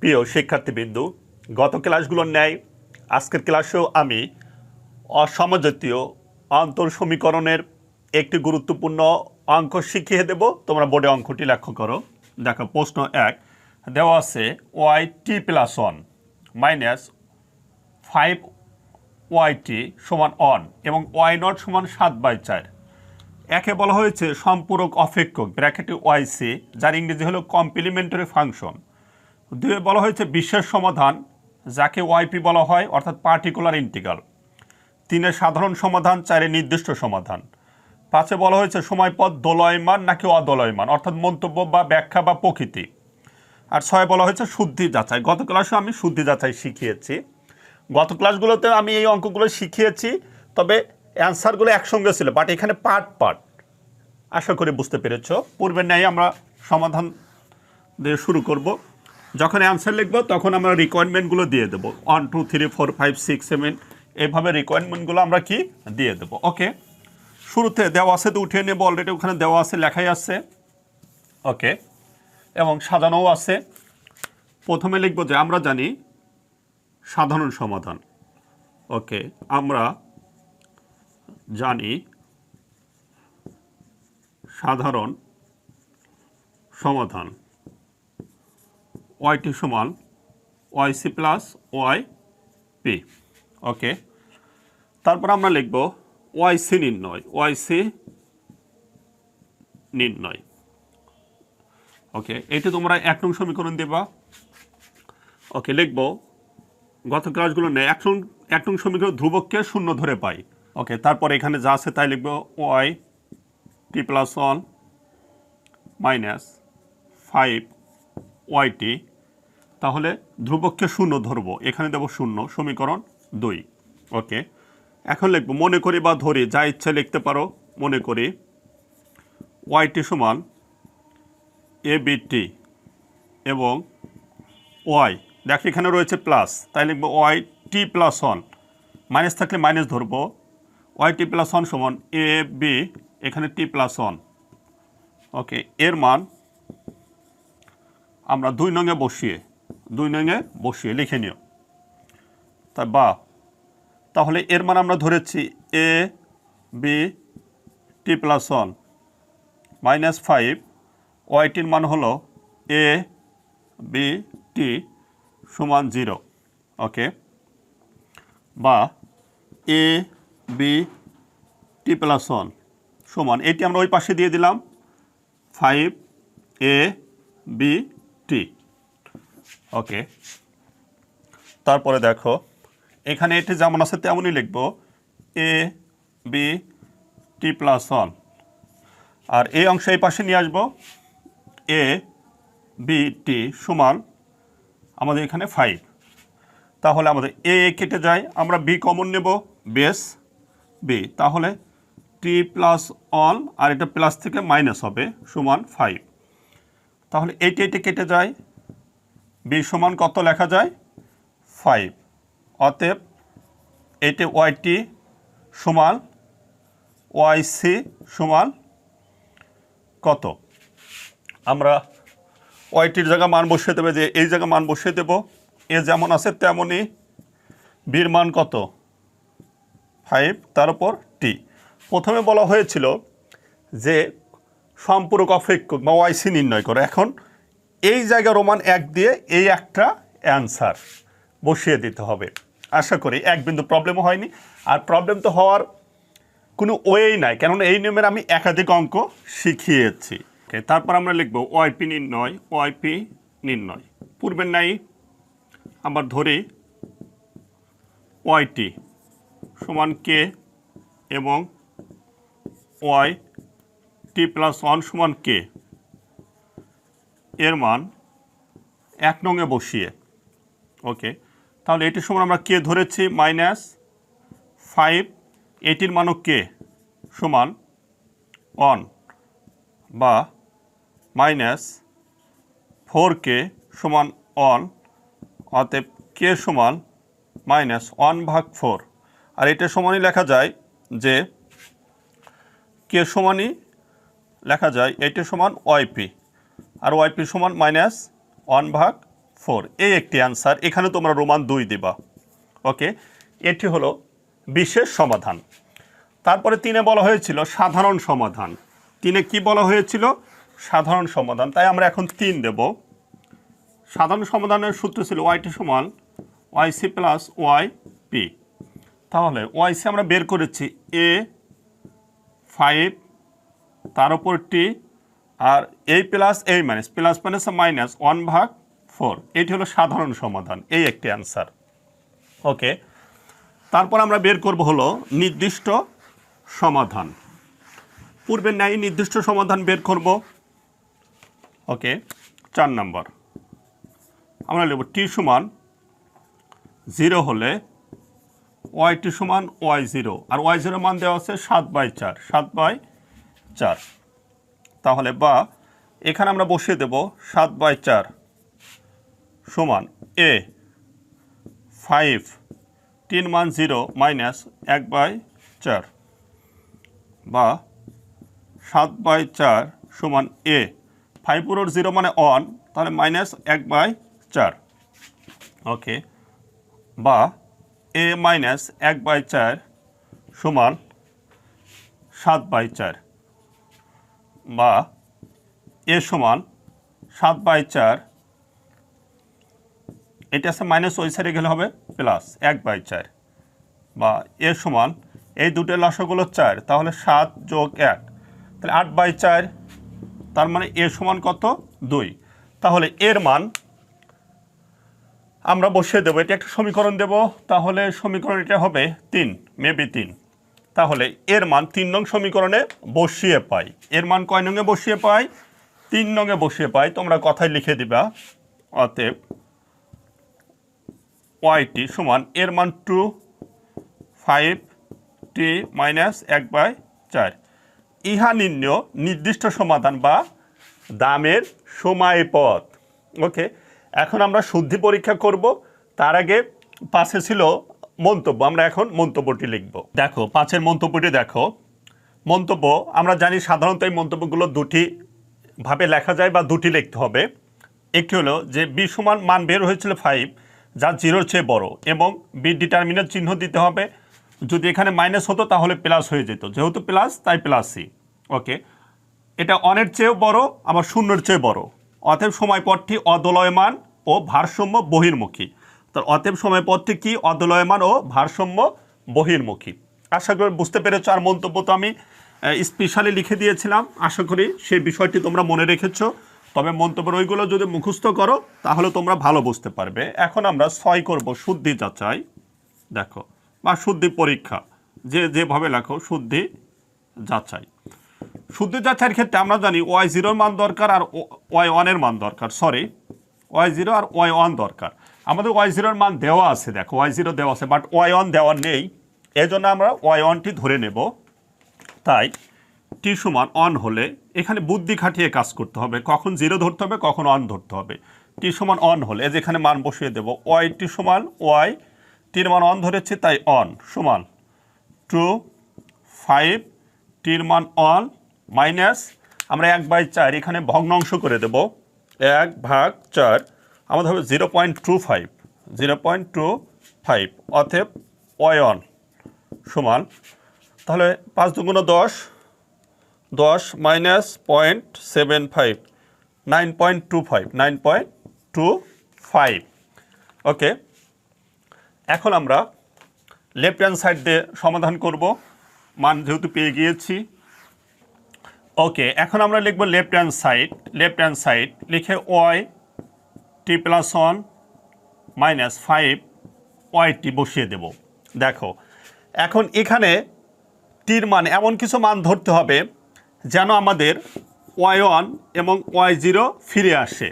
প্রিয় শিক্ষার্থীবৃন্দু, গত ক্লাসগুলোর ন্যায় আজকের ক্লাসেও আমি অসমজাতীয় অন্তর সমীকরণের একটি গুরুত্বপূর্ণ অঙ্ক শিখিয়ে দেব। তোমরা বোর্ডে অঙ্কটি লক্ষ্য করো। দেখো, প্রশ্ন এক, দেওয়া আছে Y T plus one minus five Y T সমান অন এবং ওয়াই নট সমান সাত বাই চার। একে বলা হয়েছে সম্পূরক অপেক্ষক, ব্র্যাকেটে ওয়াই সি যার ইংরেজি হলো কমপ্লিমেন্টারি ফাংশন দুয়ে বলা হয়েছে বিশেষ সমাধান, যাকে ওয়াইপি বলা হয়, অর্থাৎ পার্টিকুলার ইন্টিগ্রাল তিনের সাধারণ সমাধান চারে নির্দিষ্ট সমাধান। পাঁচে বলা হয়েছে সময়পদ দোলয়মান নাকি অদোলয়মান, অর্থাৎ মন্তব্য বা ব্যাখ্যা বা প্রকৃতি। আর ছয় বলা হয়েছে শুদ্ধি যাচাই। গত ক্লাসে আমি শুদ্ধি যাচাই শিখিয়েছি। গত ক্লাসগুলোতে আমি এই অঙ্কগুলো শিখিয়েছি, তবে অ্যান্সারগুলো একসঙ্গে ছিল, বাট এখানে পার্ট পার্ট। আশা করি বুঝতে পেরেছ। পূর্বের ন্যায় আমরা সমাধান দিয়ে শুরু করব। যখন অ্যান্সার লিখব, তখন আমরা রিকোয়ারমেন্টগুলো দিয়ে দেবো। One two three four five six seven এইভাবে রিকোয়ারমেন্টগুলো আমরা কি দিয়ে দেবো? ওকে শুরুতে দেওয়া আছে তো উঠিয়ে নেব অলরেডি ওখানে দেওয়া আছে, লেখাই আছে। ওকে এবং সাজানোও আছে। প্রথমে লিখব যে আমরা জানি সাধারণ সমাধান। ওকে আমরা জানি সাধারণ সমাধান। ওয়াইটি সমান Y C plus Y P okay তারপর আমরা লিখব ওয়াই সি নির্ণয় ওয়াই সি নির্ণয় ওকে এটি তোমরা এক নং সমীকরণ দেবা ওকে লিখব, গত ক্লাসগুলো নেই এক নং এক নং সমীকরণ ধ্রুবককে শূন্য ধরে পাই ওকে তারপর এখানে যা আছে তাই লিখব Y T plus one minus five Y T তাহলে ধ্রুবককে শূন্য ধরব। এখানে দেবো শূন্য, সমীকরণ দুই। ওকে। এখন লিখব, মনে করি বা ধরি, যা ইচ্ছা লিখতে পারো, মনে করি। ওয়াইটি সমান এ বিটি এবং ওয়াই দেখ এখানে রয়েছে প্লাস তাই লিখব Y T plus one minus থাকলে মাইনাস ধরবো। ওয়াই টি প্লাস ওয়ান সমান এ বি এখানে টি প্লাস ওয়ান ওকে, এর মান আমরা দুই নঙে বসিয়ে দুই নঙে বসিয়ে লিখে নিও। তা বা, তাহলে এর মান আমরা ধরেছি A, B, T plus one minus five. ওয়াইটির মান হলো এ, বি, টি সমান জিরো। ওকে? বা, a, b, t plus one সমান। এটি আমরা ওই পাশে দিয়ে দিলাম। ফাইভ, এ, বি ওকে তারপরে দেখো, এখানে এটি যেমন আছে তেমনই লিখব a b t plus one আর এই অংশ এই পাশে নিয়ে আসব এ বি টি সমান আমাদের এখানে ফাইভ তাহলে আমাদের এ কেটে যায়, আমরা বি কমন নেব বেস বি তাহলে টি প্লাস অন আর এটা প্লাস থেকে মাইনাস হবে, সমান ফাইভ তাহলে এইটি এটি কেটে যায় বি সমান কত লেখা যায়? ফাইভ অতএব এইটি ওয়াইটি সমান ওয়াই সি সমান কত? আমরা ওয়াইটির জায়গা মান বসিয়ে দেবে যে এই জায়গা মান বসিয়ে দেব, এ যেমন আছে তেমনই বির মান কত? ফাইভ তার উপর টি প্রথমে বলা হয়েছিল যে সম্পূরক অপেক্ষক বা ওয়াইসি নির্ণয় করো। এখন এই জায়গা রোমান এক দিয়ে এই একটা অ্যান্সার বসিয়ে দিতে হবে। আশা করি এক বিন্দু প্রবলেমও হয়নি। আর প্রবলেম তো হওয়ার কোনো ওয়েই নাই, কেননা এই নিয়মের আমি একাধিক অঙ্ক শিখিয়েছি। তারপর আমরা লিখব ওয়াইপি নির্ণয় ওয়াইপি নির্ণয়। পূর্বের নাই আবার ধরি ওয়াইটি সমান কে এবং ওয়াই টি প্লাস ওয়ান সমান কে এর মান এক নঙে বসিয়ে, ওকে? তাহলে এটির সমান আমরা কে ধরেছি? মাইনাস ফাইভ, এটির মানও কে? সমান ওয়ান বা মাইনাস ফোর কে সমান ওয়ান, অতএব কে সমান মাইনাস ওয়ান ভাগ ফোর। আর এটা সমানই লেখা যায় যে কে সমানই লেখা যায়, এটা সমান ওয়াইপি আর ওয়াইপি সমান মাইনাস ওয়ান ভাগ ফোর এই একটি অ্যান্সার এখানে তোমরা রোমান দুই দিবা। ওকে এটি হলো বিশেষ সমাধান। তারপরে তিনে বলা হয়েছিল সাধারণ সমাধান। তিনে কি বলা হয়েছিল? সাধারণ সমাধান। তাই আমরা এখন তিন দেব। সাধারণ সমাধানের সূত্র ছিল ওয়াইটি সমান y c plus y p তাহলে ওয়াই সি আমরা বের করেছি এ ফাইভ তার উপর টি আর এই প্লাস এই minus plus minus minus one ভাগ ফোর এটি হলো সাধারণ সমাধান, এই একটি অ্যান্সার ওকে তারপর আমরা বের করব হলো নির্দিষ্ট সমাধান। পূর্বের ন্যায় নির্দিষ্ট সমাধান বের করব। ওকে চার নম্বর। আমরা নেব টি সমান জিরো হলে ওয়াই টি সমান ওয়াই জিরো আর ওয়াই জিরো মান দেওয়া আছে সাত বাই চার, সাত বাই চার। তাহলে বা, এখানে আমরা বসিয়ে দেব সাত বাই চার সমান এ। ফাইভ, তিন মান জিরো মাইনাস এক বাই চার বা সাত বাই চার সমান এ। ফাইভ পুরোর জিরো মানে অন তাহলে মাইনাস এক বাই চার। ওকে, বা এ মাইনাস এক বাই চার সমান সাত বাই চার। বা এ সমান সাত বাই চার। এটা আছে মাইনাস ওই সাইডে গেলে হবে প্লাস এক বাই চার। বা এ সমান এই দুটো লসগুলো চার, তাহলে সাত যোগ এক। তাহলে আট বাই চার, তার মানে এ সমান কত? দুই। তাহলে এর মান আমরা বসিয়ে দেবো। এটা একটা সমীকরণ দেব। তাহলে সমীকরণ এটা হবে তিন মেবি তিন। তাহলে এর মান তিন নং সমীকরণে বসিয়ে পাই। এর মান কয় নঙে বসিয়ে পাই? তিন নঙে বসিয়ে পাই। তোমরা কথায় লিখে দিবা। অতএব ওয়াইটি সমান এর মান টু ফাইভ টি মাইনাস এক বাই চার। ইহা নিম্ন নির্দিষ্ট সমাধান বা দামের সময় পথ। ওকে এখন আমরা শুদ্ধি পরীক্ষা করব। তার আগে পাশে ছিল মন্তব্য, আমরা এখন মন্তব্যটি লিখব। দেখো, পাঁচের মন্তব্যটি দেখো। মন্তব্য, আমরা জানি সাধারণত এই মন্তব্যগুলো দুটি ভাবে লেখা যায় বা দুটি লিখতে হবে। একটি হলো যে বি সমান মান বের হয়েছিল ফাইভ যা জিরোর চেয়ে বড়, এবং বি ডিটারমিনেট চিহ্ন দিতে হবে। যদি এখানে মাইনাস হতো, তাহলে প্লাস হয়ে যেত। যেহেতু প্লাস তাই প্লাস সি ওকে এটা অনের চেয়েও বড়, আবার শূন্যের চেয়ে বড়। অতএব সময়পথটি অদলয়মান ও ভারসাম্য বহির্মুখী। তো অতএব সময়পথটি কি অদলয়মান ও ভারসাম্য বহির্মুখী। আশা করি বুঝতে পেরেছ, আর মন্তব্য তো আমি স্পেশালি লিখে দিয়েছিলাম। আশা করি সেই বিষয়টি তোমরা মনে রেখেছো। তবে মন্তব্যের ওইগুলো যদি মুখস্থ করো, তাহলে তোমরা ভালো বুঝতে পারবে। এখন আমরা ছয় করব শুদ্ধি যাচাই। দেখো, বা শুদ্ধি পরীক্ষা। যে যেভাবে লেখো, শুদ্ধি যাচাই। শুদ্ধি যাচাইয়ের ক্ষেত্রে আমরা জানি ওয়াই জিরোর মান দরকার আর ওয়াই ওয়ানের মান দরকার। সরি ওয়াই জিরো আর ওয়াই ওয়ান দরকার। আমাদের ওয়াই জিরোর মান দেওয়া আছে, দেখো ওয়াই জিরো দেওয়া আছে বাট ওয়াই ওয়ান দেওয়া নেই। এই জন্য আমরা ওয়াই ওয়ানটি ধরে নেব। তাই টি সমান অন হলে এখানে বুদ্ধি খাটিয়ে কাজ করতে হবে। কখন জিরো ধরতে হবে, কখন অন ধরতে হবে। টি সমান অন হলে যেখানে মান বসিয়ে দেব ওয়াই টি সমান ওয়াই টির মান অন ধরেছে, তাই অন সমান টু ফাইভ টির মান অন মাইনাস আমরা এক বাই চার এখানে ভগ্নাংশ করে দেব। এক ভাগ চার আমাদের হবে zero point two five zero point two five অতএব অয়ন সমান, তাহলে পাঁচ দুগুণ দশ দশ minus point seven five nine point two five nine point two five okay, এখন আমরা লেফট হ্যান্ড সাইড দিয়ে সমাধান করব, মান যেহেতু পেয়ে গিয়েছি। ওকে, এখন আমরা লিখব left hand side left hand side লিখে y t plus one minus five y t বসিয়ে দেব। দেখো, এখন এখানে টির মান এমন কিছু মান ধরতে হবে যেন আমাদের ওয়াই ওয়ান এবং ওয়াই জিরো ফিরে আসে।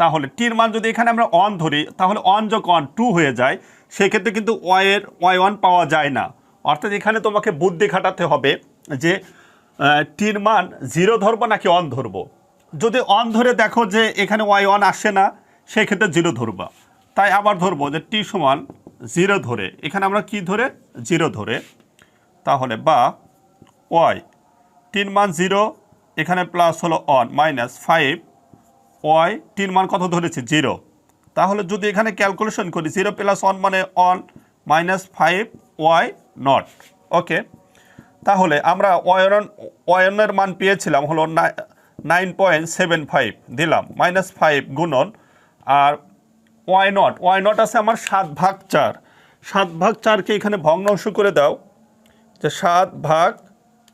তাহলে টির মান যদি এখানে আমরা অন ধরি, তাহলে অন যখন টু হয়ে যায়, সেক্ষেত্রে কিন্তু ওয়াইয়ের ওয়াই ওয়ান পাওয়া যায় না। অর্থাৎ এখানে তোমাকে বুদ্ধি খাটাতে হবে যে টির মান জিরো ধরবো নাকি অন ধরবো? যদি অন ধরে দেখো যে এখানে ওয়াই ওয়ান আসে না সেই ক্ষেত্রে জিরো ধরবা। তাই আবার ধরবো যে টি সমান জিরো ধরে। এখানে আমরা কি ধরে? জিরো ধরে। তাহলে বা ওয়াই। তিন মান জিরো, এখানে প্লাস হলো অন মাইনাস ফাইভ। ওয়াই, তিন মান কত ধরেছি? জিরো। তাহলে যদি এখানে ক্যালকুলেশন করি, জিরো প্লাস ওয়ান মানে one, minus five, y naught. Okay? তাহলে আমরা ওয়ন ওয়নের মান পেয়েছিলাম হলো নাইন পয়েন্ট সেভেন ফাইভ দিলাম। মাইনাস ফাইভ গুণন আর ওয়াই নট ওয়াই নট আছে আমার সাত ভাগ চার। সাত ভাগ চারকে এখানে ভগ্নাংশ করে দাও। যে সাত ভাগ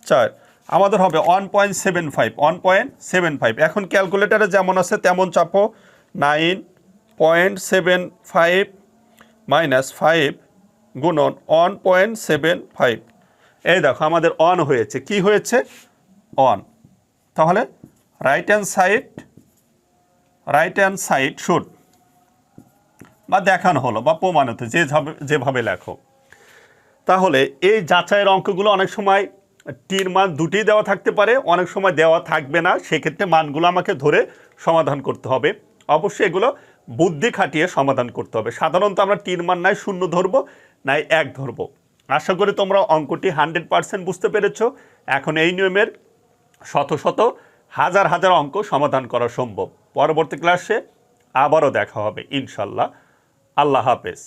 চার। আমাদের হবে one point seven five one point seven five এখন ক্যালকুলেটারে যেমন আছে তেমন চাপো। Nine point seven five minus five গুণন ওয়ান পয়েন্ট সেভেন ফাইভ এই দেখো, আমাদের অন হয়েছে। কি হয়েছে? অন তাহলে right hand side right hand side should বা দেখানো হলো, বা প্রমাণিত, যে যেভাবে লেখো। তাহলে এই যাচাইয়ের অঙ্কগুলো অনেক সময় টির মান দুটি দেওয়া থাকতে পারে, অনেক সময় দেওয়া থাকবে না। সেক্ষেত্রে মানগুলো আমাকে ধরে সমাধান করতে হবে। অবশ্যই এগুলো বুদ্ধি খাটিয়ে সমাধান করতে হবে। সাধারণত আমরা টির মান নাই শূন্য ধরবো, নাই এক ধরবো। আশা করি তোমরা অঙ্কটি হান্ড্রেড পার্সেন্ট বুঝতে পেরেছ। এখন এই নিয়মের শত শত, হাজার হাজার অঙ্ক সমাধান করা সম্ভব। পরবর্তী ক্লাসে আবারও দেখা হবে ইনশাল্লাহ আল্লাহ হাফেজ।